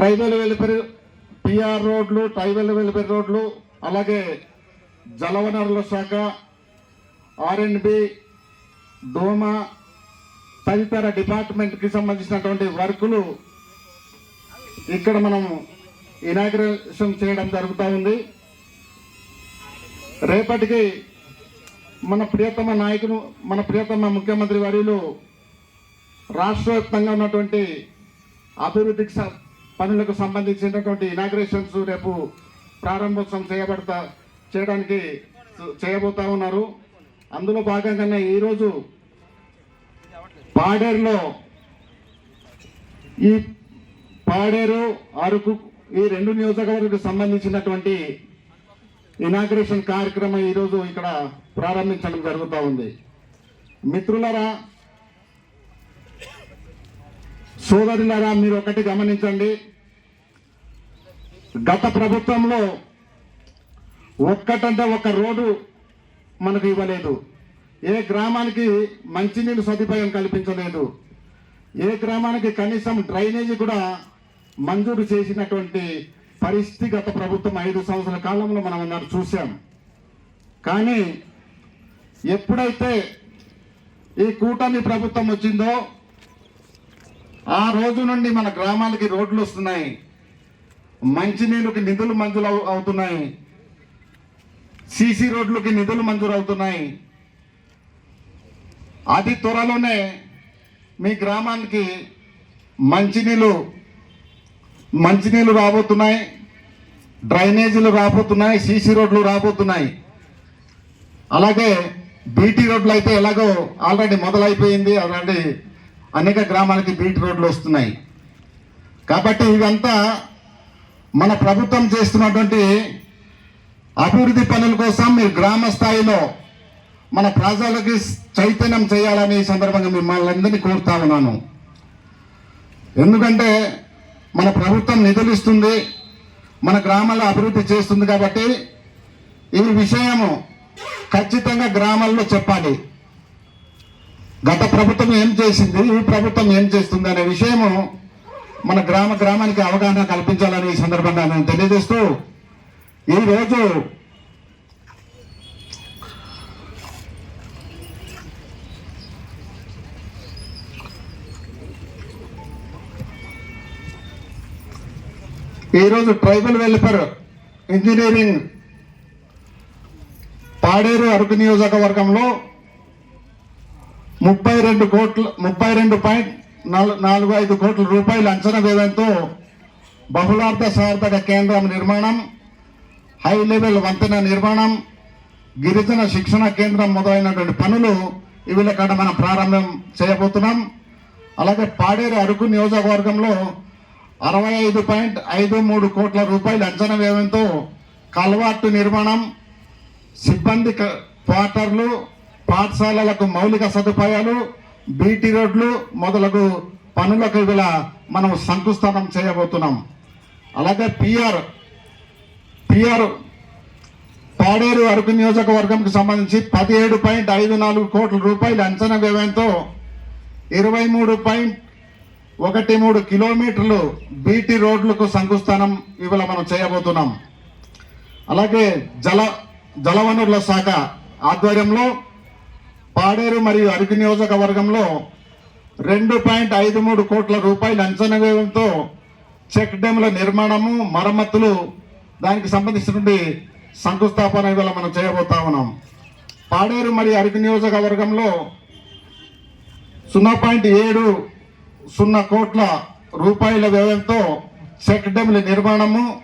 Tribal welfare PR రోడ్లు tribal welfare రోడ్లు అలాగే జలవనరుల శాఖ ఆర్ఎండ్బి దోమ తదితర డిపార్ట్మెంట్కి సంబంధించినటువంటి వర్కులు ఇక్కడ మనం ఇనాగ్రేషన్ చేయడం జరుగుతూ ఉంది. రేపటికి మన ప్రియతమ నాయకులు మన ప్రియతమ ముఖ్యమంత్రి వర్యులు రాష్ట్ర వ్యాప్తంగా ఉన్నటువంటి అభివృద్ధికి పనులకు సంబంధించినటువంటి ఇనాగ్రేషన్స్ రేపు ప్రారంభోత్సవం చేయబడతా చేయడానికి చేయబోతా ఉన్నారు. అందులో భాగంగానే ఈరోజు పాడేరులో ఈ పాడేరు అరకు ఈ రెండు నియోజకవర్గాలకు సంబంధించినటువంటి ఇనాగ్రేషన్ కార్యక్రమం ఈరోజు ఇక్కడ ప్రారంభించడం జరుగుతూ ఉంది. మిత్రులరా సోదరులరా మీరు ఒకటి గమనించండి. గత ప్రభుత్వంలో ఒక్కటంటే ఒక రోడ్డు మనకు ఇవ్వలేదు. ఏ గ్రామానికి మంచినీళ్ళు సదుపాయం కల్పించలేదు. ఏ గ్రామానికి కనీసం డ్రైనేజీ కూడా మంజూరు చేసినటువంటి పరిస్థితి గత ప్రభుత్వం ఐదు సంవత్సరాల కాలంలో మనం అన్నారు చూసాం కానీ ఎప్పుడైతే ఈ కూటమి ప్రభుత్వం వచ్చిందో ఆ రోజు నుండి మన గ్రామాలకి రోడ్లు వస్తున్నాయి. మంచినీళ్ళకి నిధులు మంజూరు అవుతున్నాయి. సీసీ రోడ్లకి నిధులు మంజూరు అవుతున్నాయి. అతి త్వరలోనే మీ గ్రామానికి మంచినీళ్ళు మంచినీళ్ళు రాబోతున్నాయి. డ్రైనేజీలు రాబోతున్నాయి సీసీ రోడ్లు రాబోతున్నాయి. అలాగే బీటీ రోడ్లు అయితే ఎలాగో ఆల్రెడీ మొదలైపోయింది ఆల్రెడీ అనేక గ్రామాలకి బీటీ రోడ్లు వస్తున్నాయి. కాబట్టి ఇదంతా మన ప్రభుత్వం చేస్తున్నటువంటి అభివృద్ధి పనుల కోసం మీరు గ్రామ స్థాయిలో మన ప్రజలకి చైతన్యం చేయాలని ఈ సందర్భంగా మిమ్మల్ని అందరినీ కోరుతా ఉన్నాను. ఎందుకంటే మన ప్రభుత్వం నిధులు ఇస్తుంది మన గ్రామాల్లో అభివృద్ధి చేస్తుంది కాబట్టి ఈ విషయము ఖచ్చితంగా గ్రామాల్లో చెప్పాలి. గత ప్రభుత్వం ఏం చేసింది ఈ ప్రభుత్వం ఏం చేస్తుంది అనే విషయము మన గ్రామ గ్రామానికి అవగాహన కల్పించాలని ఈ సందర్భంగా నేను తెలియజేస్తూ ఈరోజు ఈరోజు tribal welfare engineering Paderu Araku నియోజకవర్గంలో ముప్పై రెండు కోట్ల ముప్పై రెండు పాయింట్ నాలుగు నాలుగు ఐదు కోట్ల రూపాయల అంచనా వ్యయంతో బహుళార్థ సార్థక కేంద్రం నిర్మాణం హై లెవెల్ వంతెన నిర్మాణం గిరిజన శిక్షణ కేంద్రం మొదలైనటువంటి పనులు ఇవిల కాడ మనం ప్రారంభం చేయబోతున్నాం. అలాగే పాడేరు అరకు నియోజకవర్గంలో అరవై ఐదు పాయింట్ ఐదు మూడు కోట్ల రూపాయల అంచనా వ్యయంతో కల్వార్టు నిర్మాణం సిబ్బంది క్వార్టర్లు పాఠశాలలకు మౌలిక సదుపాయాలు బీటీ రోడ్లు మొదలగు పనులకు ఇవాళ మనం శంకుస్థానం చేయబోతున్నాం. అలాగే పిఆర్ పిఆర్ పాడేరు అరకు నియోజకవర్గంకి సంబంధించి పదిహేడు పాయింట్ ఐదు నాలుగు కోట్ల రూపాయల అంచనా వ్యయంతో ఇరవై మూడు పాయింట్ ఒకటి మూడు కిలోమీటర్లు బీటీ రోడ్లకు శంకుస్థానం ఇవాళ మనం చేయబోతున్నాం. అలాగే జల జలవనరుల శాఖ ఆధ్వర్యంలో పాడేరు మరియు అరకు నియోజకవర్గంలో రెండు పాయింట్ ఐదు మూడు కోట్ల రూపాయల అంచనా వ్యయంతో చెక్ డ్యామ్ల నిర్మాణము మరమ్మతులు దానికి సంబంధించినటువంటి శంకుస్థాపన ఇవాళ మనం చేయబోతా ఉన్నాం. పాడేరు మరియు అరకు నియోజకవర్గంలో సున్నా పాయింట్ ఏడు సున్నా కోట్ల రూపాయల వ్యయంతో చెక్ డ్యామ్ల నిర్మాణము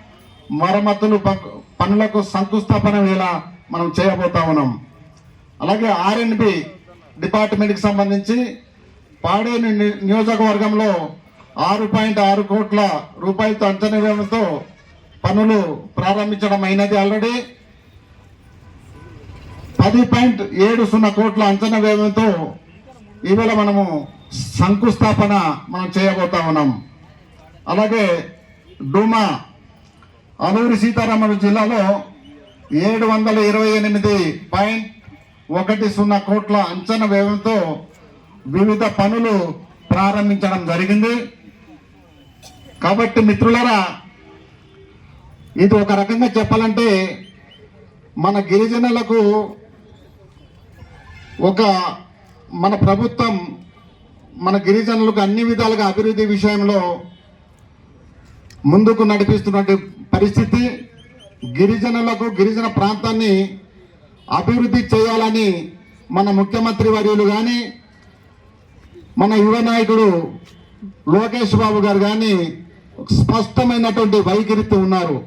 మరమ్మతులు ప- పనులకు శంకుస్థాపన వేళ మనం చేయబోతా ఉన్నాం. అలాగే ఆర్ఎన్బి డిపార్ట్మెంట్కి సంబంధించి పాడేరు ని- నియోజకవర్గంలో ఆరు పాయింట్ ఆరు కోట్ల రూపాయలతో అంచనా వ్యయంతో పనులు ప్రారంభించడం అయినది ఆల్రెడీ. పది పాయింట్ ఏడు సున్నా కోట్ల అంచనా వ్యయంతో ఈవేళ మనము శంకుస్థాపన మనం చేయబోతా ఉన్నాం. అలాగే డూమా అలూరి సీతారామరాజు జిల్లాలో ఏడు వందల ఇరవై ఎనిమిది పాయింట్ ఒకటి సున్నా కోట్ల అంచనా వ్యయంతో వివిధ పనులు ప్రారంభించడం జరిగింది. కాబట్టి మిత్రులరా ఇది ఒక రకంగా చెప్పాలంటే మన గిరిజనులకు ఒక మన ప్రభుత్వం మన గిరిజనులకు అన్ని విధాలుగా అభివృద్ధి విషయంలో ముందుకు నడిపిస్తున్నటువంటి పరిస్థితి. గిరిజనులకు గిరిజన ప్రాంతాన్ని అభివృద్ధి చేయాలని మన ముఖ్యమంత్రి వర్యులు కానీ మన యువ నాయకుడు లోకేష్ బాబు గారు కానీ స్పష్టమైనటువంటి వైఖరితో ఉన్నారు.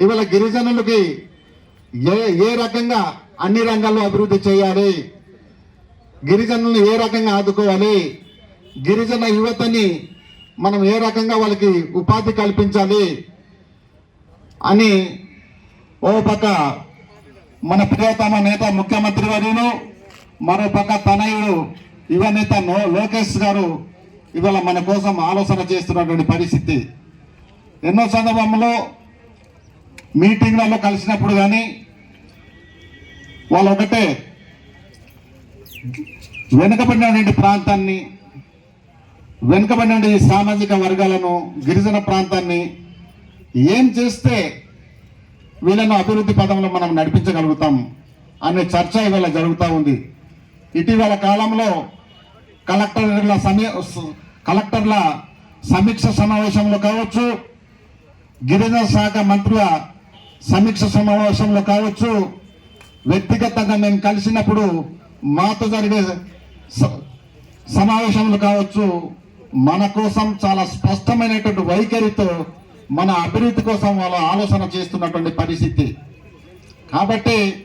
ఇవాళ గిరిజనులకి ఏ ఏ రకంగా అన్ని రంగాల్లో అభివృద్ధి చేయాలి? గిరిజనులను ఏ రకంగా ఆదుకోవాలి? గిరిజన యువతని మనం ఏ రకంగా వాళ్ళకి ఉపాధి కల్పించాలి? అని ఓ పక్క మన ప్రియతమ నేత ముఖ్యమంత్రి వర్యులు మరోపక్క తనయుడు యువ నేత నో లోకేష్ గారు ఇవాళ మన కోసం ఆలోచన చేస్తున్నటువంటి పరిస్థితి. ఎన్నో సందర్భంలో మీటింగ్లలో కలిసినప్పుడు కానీ వాళ్ళు ఒకటే వెనుకబడినటువంటి ప్రాంతాన్ని వెనుకబడినటువంటి సామాజిక వర్గాలను గిరిజన ప్రాంతాన్ని ఏం చేస్తే వీళ్ళను అభివృద్ధి పదంలో మనం నడిపించగలుగుతాం అనే చర్చ ఇవాళ జరుగుతూ ఉంది. ఇటీవల కాలంలో కలెక్టర్ల సమీ కలెక్టర్ల సమీక్ష సమావేశంలో కావచ్చు గిరిజన శాఖ మంత్రుల సమీక్ష సమావేశంలో కావచ్చు వ్యక్తిగతంగా మేము కలిసినప్పుడు మాతో జరిగే స- సమావేశంలో కావచ్చు మన కోసం చాలా స్పష్టమైనటువంటి వైఖరితో మన అభివృద్ధి కోసం వాళ్ళ ఆలోచన చేస్తున్నటువంటి పరిస్థితి. కాబట్టి